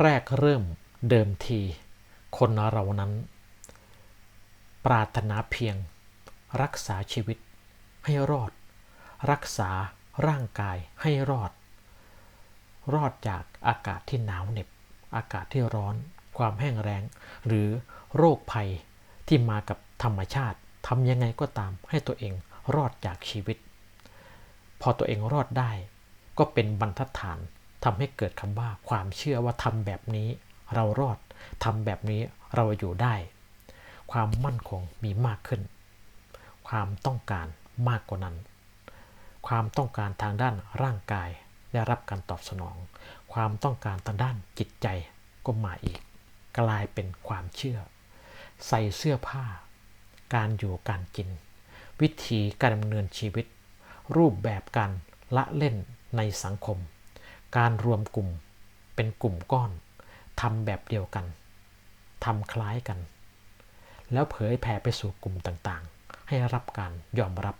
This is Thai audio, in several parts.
แรกเริ่มเดิมที คนเรานั้น ปรารถนาเพียง รักษาชีวิตให้รอด รักษาร่างกายให้รอด รอดจากอากาศที่หนาวเหน็บ อากาศที่ร้อน ความแห้งแล้ง หรือโรคภัยที่มากับธรรมชาติทำยังไงก็ตามให้ตัวเองรอดจากชีวิต พอตัวเองรอดได้ ก็เป็นบรรทัดฐาน ทำให้เกิดคำว่าความเชื่อว่าทำแบบนี้เรารอดทำแบบนี้เราอยู่ได้ ความมั่นคงมีมากขึ้น ความต้องการมากกว่านั้น ความต้องการทางด้านร่างกายได้รับการตอบสนอง ความต้องการทางด้านจิตใจก็มาอีก กลายเป็นความเชื่อ ใส่เสื้อผ้า การอยู่การกิน วิธีการดำเนินชีวิต รูปแบบการละเล่นในสังคม การรวมกลุ่มเป็นกลุ่มก้อนทำแบบเดียวกันทำคล้ายกัน แล้วเผยแผ่ไปสู่กลุ่มต่างๆ ให้รับการยอมรับ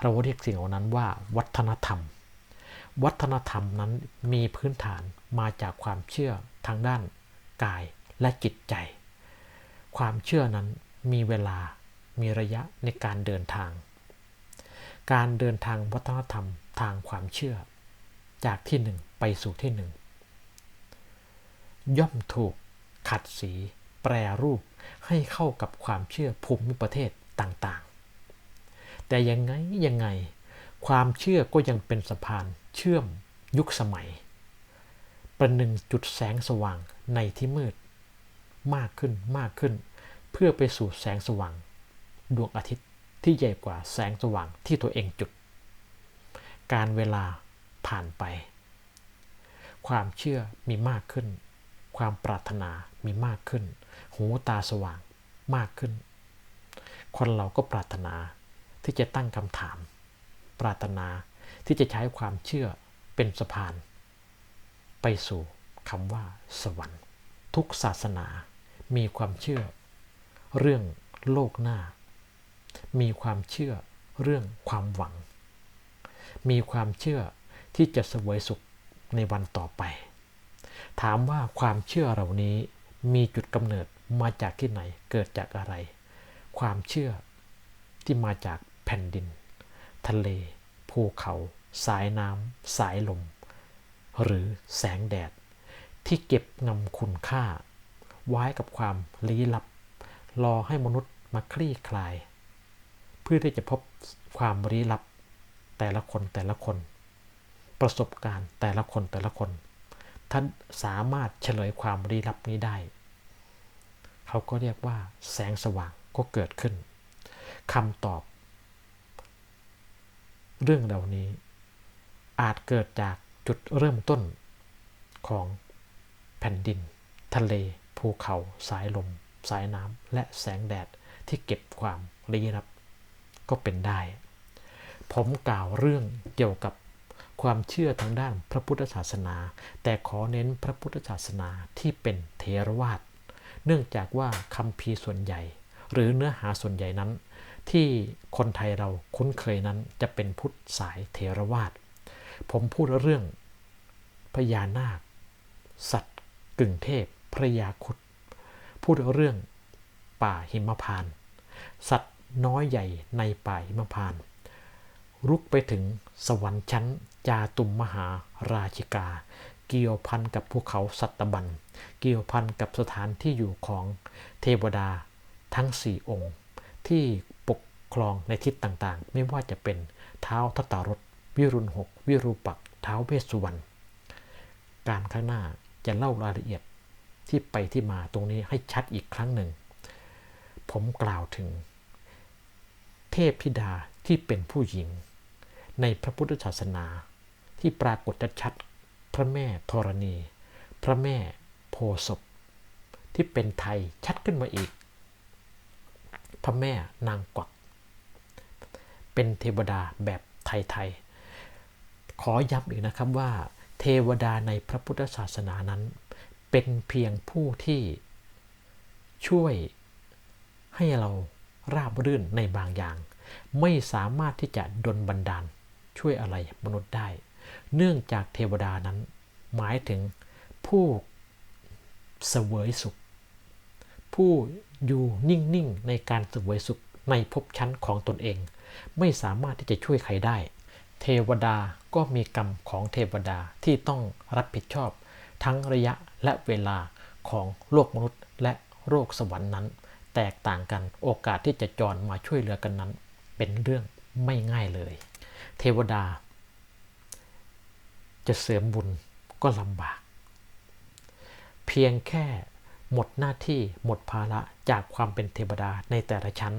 เราเรียกสิ่งเหล่านั้นว่า วัฒนธรรม วัฒนธรรมนั้นมีพื้นฐานมาจากความเชื่อทางด้านกายและจิตใจ ความเชื่อนั้นมีเวลามีระยะในการเดินทาง การเดินทางวัฒนธรรมทางความเชื่อ จากที่หนึ่ง ไปสู่ที่หนึ่ง ย่อมถูกขัดสีแปรรูปให้เข้ากับความเชื่อภูมิประเทศต่างๆ แต่ยังไงยังไง ความเชื่อก็ยังเป็นสะพานเชื่อมยุคสมัย ประหนึ่งจุดแสงสว่างในที่มืด มากขึ้นมากขึ้น เพื่อไปสู่แสงสว่าง ดวงอาทิตย์ที่ใหญ่กว่าแสงสว่างที่ตัวเองจุด การเวลาผ่านไป ความเชื่อมีมากขึ้น ความปรารถนามีมากขึ้น หูตาสว่างมากขึ้น คนเราก็ปรารถนาที่จะตั้งคำถาม ปรารถนาที่จะใช้ความเชื่อเป็นสะพาน ไปสู่คำว่า สวรรค์ ทุกศาสนามีความเชื่อ เรื่องโลกหน้า มีความเชื่อเรื่องความหวัง มีความเชื่อที่จะเสวยสุข ในวันต่อไป ถามว่าความเชื่อเหล่านี้มีจุดกำเนิดมาจากที่ไหนเกิดจากอะไร ความเชื่อที่มาจากแผ่นดิน ทะเล ภูเขา สายน้ำสายลม หรือแสงแดด ที่เก็บงำคุณค่า ไว้กับความลี้ลับ รอให้มนุษย์มาคลี่คลาย เพื่อที่จะพบความลี้ลับ แต่ละคนแต่ละคน ประสบการณ์แต่ละคนแต่ละคน ท่านสามารถเฉลยความลี้ลับนี้ได้ เขาก็เรียกว่า แสงสว่างก็เกิดขึ้นคำตอบ เรื่องเหล่านี้ อาจเกิดจากจุดเริ่มต้นของแผ่นดิน ทะเล ภูเขา สายลม สายน้ำและแสงแดดที่เก็บความลี้ลับ ก็เป็นได้ ผมกล่าวเรื่องเกี่ยวกับ ความเชื่อทางด้านพระพุทธศาสนา แต่ขอเน้นพระพุทธศาสนาที่เป็นเทรวาสเนื่องจากว่าคำพีส่วนใหญ่ หรือเนื้อหาส่วนใหญ่นั้น ที่คนไทยเราคุ้นเคยนั้นจะเป็นพุทธสายเทรวาสผมพูดเรื่องพญานาค สัตว์กึ่งเทพพระยาคุดพูดเรื่องป่าหิมพานต์สัตว์น้อยใหญ่ในป่าหิมพานต์ รุกไปถึงสวรรค์ชั้นจาตุมมหาราชิกา เกี่ยวพันกับภูเขาสัตบัน เกี่ยวพันกับสถานที่อยู่ของเทวดาทั้งสี่องค์ ที่ปกครองในทิศต่างๆ ไม่ว่าจะเป็นเท้าทัตตารถวิรุณหกวิรูปักเท้าเวสสุวรรณการข้างหน้าจะเล่ารายละเอียดที่ไปที่มาตรงนี้ให้ชัดอีกครั้งหนึ่ง ผมกล่าวถึง เทพธิดาที่เป็นผู้หญิง ในพระพุทธศาสนา ที่ปรากฏชัดพระแม่ธรณี พระแม่โพศพที่เป็นไทยชัดขึ้นมาอีก พระแม่นางกวัก เป็นเทวดาแบบไทยๆขอย้ำอีกนะครับว่า เทวดาในพระพุทธศาสนานั้น เป็นเพียงผู้ที่ช่วยให้เราราบรื่นในบางอย่าง ไม่สามารถที่จะดลบันดาล ช่วยอะไรมนุษย์ได้ เนื่องจากเทวดานั้น หมายถึงผู้เสวยสุข ผู้อยู่นิ่ง ๆ ในการเสวยสุขในภพชั้นของตนเอง ไม่สามารถที่จะช่วยใครได้ เทวดาก็มีกรรมของเทวดาที่ต้องรับผิดชอบ ทั้งระยะและเวลาของโลกมนุษย์และโลกสวรรค์นั้น แตกต่างกันโอกาสที่จะจรมาช่วยเหลือกันนั้น เป็นเรื่องไม่ง่ายเลย เทวดา จะเสริมบุญก็ลำบาก เพียงแค่หมดหน้าที่หมดภาระจากความเป็นเทวดาในแต่ละชั้น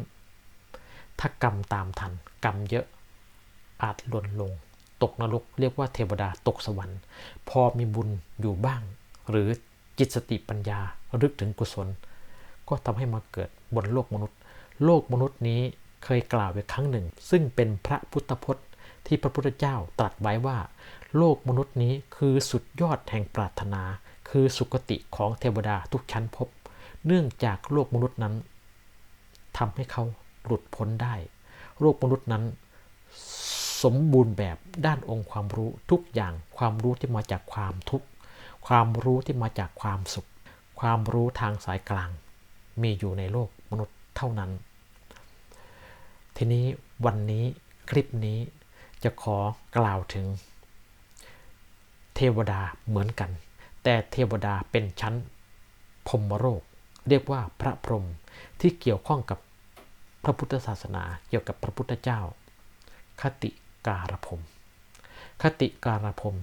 ถ้ากรรมตามทันกรรมเยอะอาจหล่นลง ตกนรกเรียกว่าเทวดาตกสวรรค์ พอมีบุญอยู่บ้าง หรือจิตสติปัญญารึกถึงกุศล ก็ทำให้มาเกิดบนโลกมนุษย์ โลกมนุษย์นี้เคยกล่าวไว้ครั้งหนึ่ง ซึ่งเป็นพระพุทธพจน์ ที่พระพุทธเจ้าตรัสไว้ว่า โลกมนุษย์นี้คือสุดยอดแห่งปรารถนา คือสุคติของเทวดาทุกชั้นพบเนื่องจากโลกมนุษย์นั้นทำให้เขาหลุดพ้นได้ โลกมนุษย์นั้น สมบูรณ์แบบด้านองค์ความรู้ทุกอย่างความรู้ที่มาจากความทุกข์ความรู้ที่มาจากความสุข ความรู้ทางสายกลาง มีอยู่ในโลกมนุษย์เท่านั้น ทีนี้วันนี้คลิปนี้ จะขอกล่าวถึง เทวดาเหมือนกัน แต่เทวดาเป็นชั้นพรมโลกเรียกว่าพระพรหมที่เกี่ยวข้องกับพระพุทธศาสนาเกี่ยวกับพระพุทธเจ้า คติการพรมคติการพรม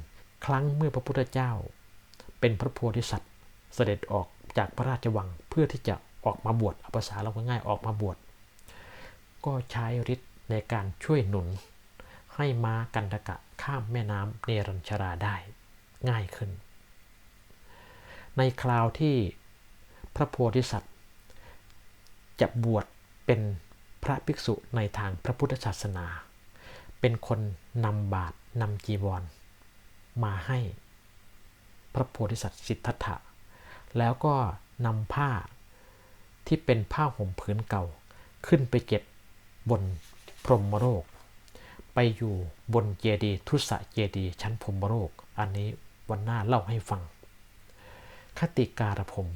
ครั้งเมื่อพระพุทธเจ้า เป็นพระโพธิสัตว์เสด็จออกจากพระราชวังเพื่อที่จะออกมาบวชอภาษาเราง่ายๆออกมาบวชก็ใช้ฤทธิ์ในการช่วยหนุน ให้ม้ากันตกะข้ามแม่น้ำเนรัญชราได้ง่ายขึ้น ในคราวที่พระโพธิสัตว์ จะบวชเป็นพระภิกษุในทางพระพุทธศาสนา เป็นคนนำบาตรนำจีวร มาให้พระโพธิสัตว์สิทธัตถะ แล้วก็นำผ้าที่เป็นผ้าห่มผืนเก่าขึ้นไปเก็บบนพรหมโลก ไปอยู่บนเจดีย์ทุสะเจดีย์ชั้นพรมโลก อันนี้วันหน้าเล่าให้ฟัง คติการพรม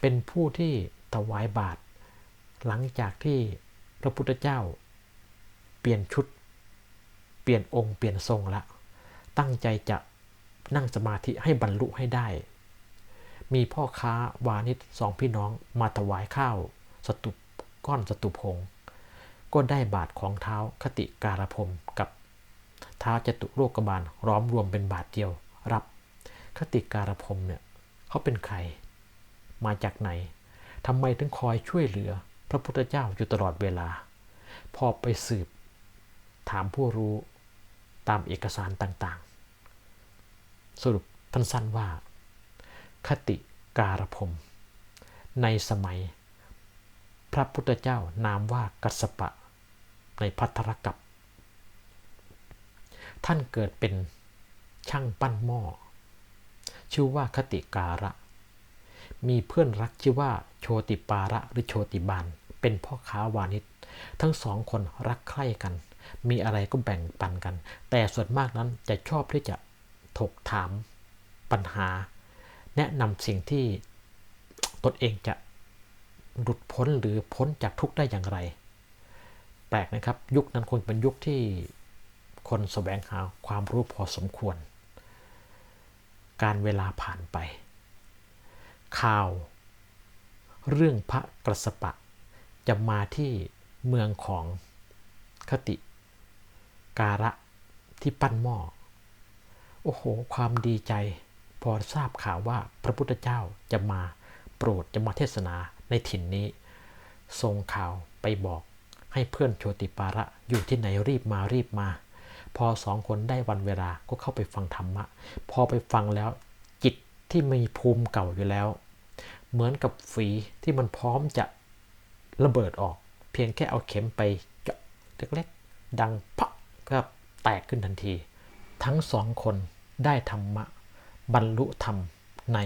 เป็นผู้ที่ถวายบาตรหลังจากที่พระพุทธเจ้า เปลี่ยนชุด เปลี่ยนองค์เปลี่ยนทรงละ ตั้งใจจะนั่งสมาธิให้บรรลุให้ได้ มีพ่อค้าวานิชสองพี่น้องมาถวายข้าวสตุปก้อนสตุพง ก็ได้บาทของเท้าคติการพรมกับเท้าจตุโลกบาลร้อมรวมเป็นบาทเดียวรับ คติการพรมเนี่ยเขาเป็นใคร มาจากไหนทำไมถึงคอยช่วยเหลือพระพุทธเจ้าอยู่ตลอดเวลา พอไปสืบ ถามผู้รู้ตามเอกสารต่างๆ สรุปท่านสั้นว่า คติการพรมในสมัย พระพุทธเจ้านามว่ากัสสปะ ในพัทธรกับ ท่านเกิดเป็นช่างปั้นหม้อ ชื่อว่าคติการะ มีเพื่อนรักชื่อว่าโชติปาระหรือโชติบาลเป็นพ่อค้าวานิชทั้งสองคนรักใคร่กัน มีอะไรก็แบ่งปันกัน แต่ส่วนมากนั้นจะชอบที่จะถกถามปัญหา แนะนำสิ่งที่ตนเองจะหลุดพ้นหรือพ้นจากทุกข์ได้อย่างไร ปลกนะครับ ยุคนั้นคงเป็นยุคที่คนแสวงหาความรู้พอสมควร การเวลาผ่านไป ข่าว เรื่องพระกระสปะ จะมาที่เมืองของคติ การะที่ปั้นหม้อ โอ้โห ความดีใจ พอทราบข่าวว่าพระพุทธเจ้าจะมาโปรดจะมาเทศนาในถิ่นนี้ส่งข่าวไปบอก ให้เพื่อนโชติปาระอยู่ที่ไหนรีบมารีบมา พอสองคนได้วันเวลาก็เข้าไปฟังธรรมะ พอไปฟังแล้วจิตที่มีภูมิเก่าอยู่แล้ว เหมือนกับฝีที่มันพร้อมจะระเบิดออก เพียงแค่เอาเข็มไปเจาะเล็กๆดังพะก็แตกขึ้นทันที ทั้งสองคนได้ธรรมะ บรรลุธรรมใน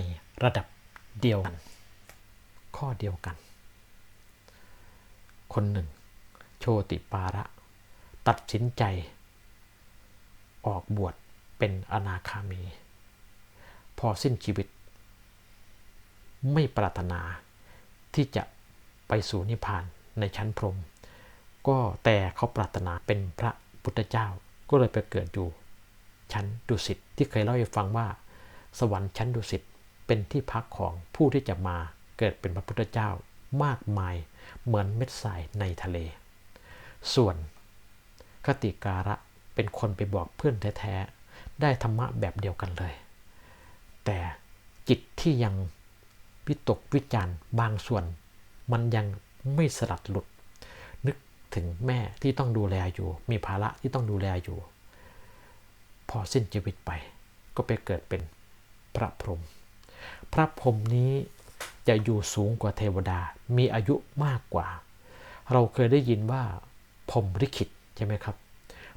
ระดับเดียวกัน ข้อเดียวกัน คนหนึ่ง โชติปาระ ตัดสินใจ ออกบวชเป็นอนาคามี พอสิ้นชีวิต ไม่ปรารถนาที่จะไปสู่นิพพานในชั้นพรหมก็แต่เขาปรารถนาเป็นพระพุทธเจ้าก็เลยไปเกิดอยู่ ชั้นดุสิตที่เคยเล่าให้ฟังว่า สวรรค์ชั้นดุสิตเป็นที่พักของผู้ที่จะมาเกิดเป็นพระพุทธเจ้ามากมายเหมือนเม็ดทรายในทะเล ส่วนคติการะเป็นคนไปบอกเพื่อนแท้ๆ ได้ธรรมะแบบเดียวกันเลย แต่จิตที่ยังวิตกวิจารณ์บางส่วน มันยังไม่สลัดหลุด นึกถึงแม่ที่ต้องดูแลอยู่ มีภาระที่ต้องดูแลอยู่ พอสิ้นชีวิตไป ก็ไปเกิดเป็นพระพรหมพระพรหมนี้จะอยู่สูงกว่าเทวดา มีอายุมากกว่า เราเคยได้ยินว่า พรมลิขิตใช่ไหมครับ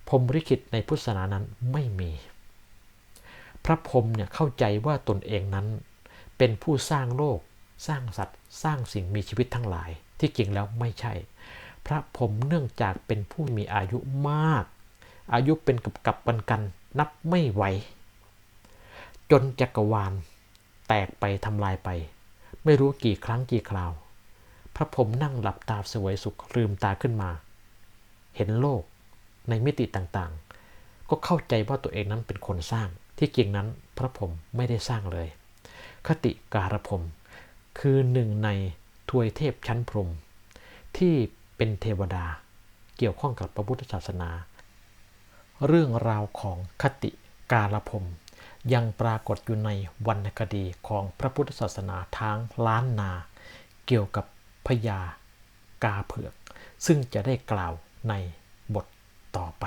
พรมลิขิตในพุทธศาสนานั้นไม่มี พระพรหมเนี่ยเข้าใจว่าตนเองนั้น เป็นผู้สร้างโลก สร้างสัตว์ สร้างสิ่งมีชีวิตทั้งหลาย ที่จริงแล้วไม่ใช่ พระพรหมเนื่องจากเป็นผู้มีอายุมาก อายุเป็นกับกับกันกันนับไม่ไหว จนจักรวาล แตกไปทำลายไป ไม่รู้กี่ครั้งกี่คราว พระพรหมนั่งหลับตาสวยสุขลืมตาขึ้นมา เห็นโลกในมิติต่างๆ ก็เข้าใจว่าตัวเองนั้นเป็นคนสร้าง ที่จริงนั้นพระพรหมไม่ได้สร้างเลย คติการพรมคือหนึ่งในทวยเทพชั้นพรหมที่เป็นเทวดาเกี่ยวข้องกับพระพุทธศาสนา เรื่องราวของคติการพรมยังปรากฏอยู่ในวรรณคดีของพระพุทธศาสนาทางล้านนา เกี่ยวกับพญากาเผือก ซึ่งจะได้กล่าว ในบทต่อไป